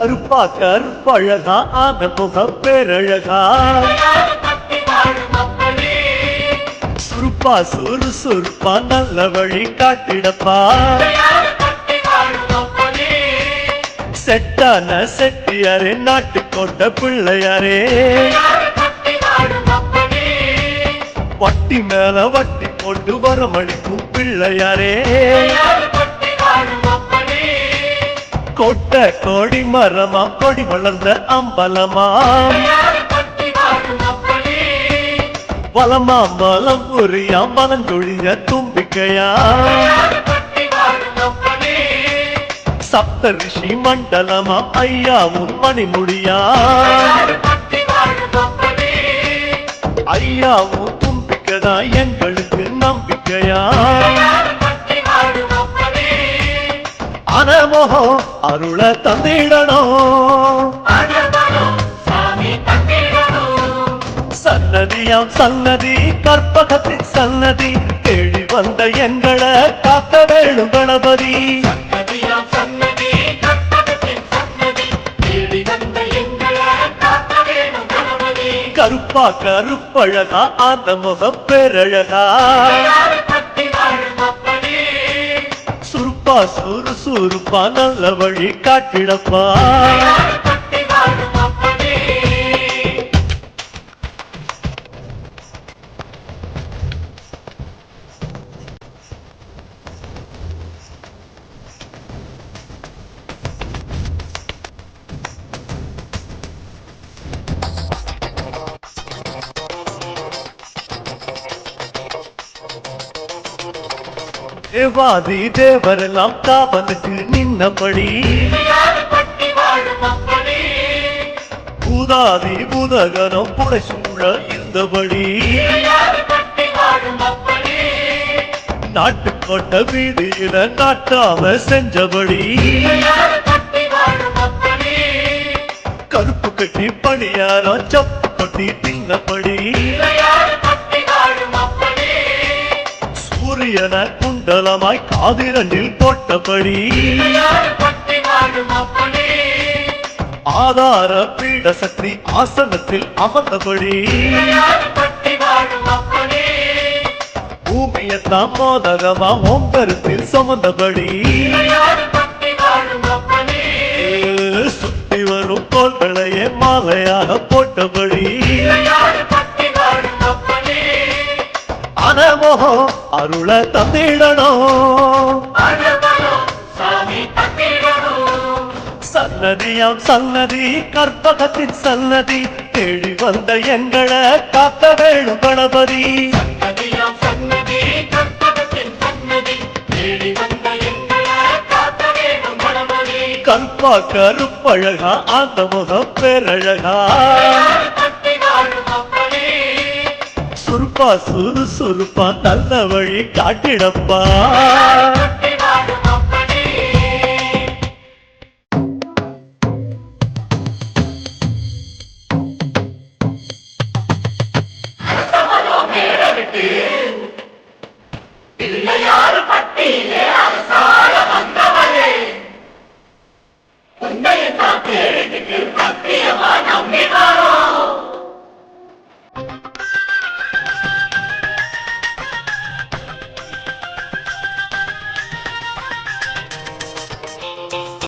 கருப்பா கருப்பழகா ஆன முகம் பேரழகா சுருப்பா சுறு சுருப்பா நல்ல வழி காட்டிடப்பா. செட்டான செட்டியாரே நாட்டு கொண்ட பிள்ளையாரே வட்டி மேல வட்டி கொண்டு வரமளிக்கும் பிள்ளையாரே கொட்ட கோடி மரமா கொடி வளர்ந்த அம்பலமா வலமா மலம் புரியா மலங்கொழிய தும்பிக்கையா சப்த ரிஷி மண்டலமா ஐயாவும் உன் மணிமுடியா ஐயா உன் எங்களுக்கு நம்பிக்கையா அனமோகம் அருள தந்திடணும் சன்னதியாம் சன்னதி கற்பகத்தின் சன்னதி தேடி வந்த எங்களை காக்க வேணும் கணபதி. கருப்பா கருப்பழகா அந்த முகம் பேரழகா. சுறுசுறுப்பா நல்ல வழி காட்டிடப்பா. வாதி தேவரெல்லாம் காவலுக்கு நின்னபடி பூதாதி பூதகரம் புடை சூழ இருந்தபடி. நாட்டு நாட்டுக்கோட்ட வீதியில நாட்டாவ செஞ்சபடி. கருப்பு கட்டி பணியாரம் சப்ப என குண்டலமாய் காதிரண்டில் போட்டபடி. ஆதார பீட சக்தி ஆசனத்தில் அமர்ந்தபடி. பூமியத்தான் மோதகமா ஓம்பரத்தில் சுமந்தபடி. சுத்தி வரும் தோள்களையே மாலையாக போட்டபடி. அனமோகம் அருள தந்திடணும். சன்னதியாம் சன்னதி கற்பகத்தின் சன்னதி தேடி வந்த எங்களை காக்க வேணும் கணபதி. கற்பா கருப்பழகா அந்த முகம் பேரழகா. சுருப்பா சுறு நல்ல வழி காட்டிடப்பா.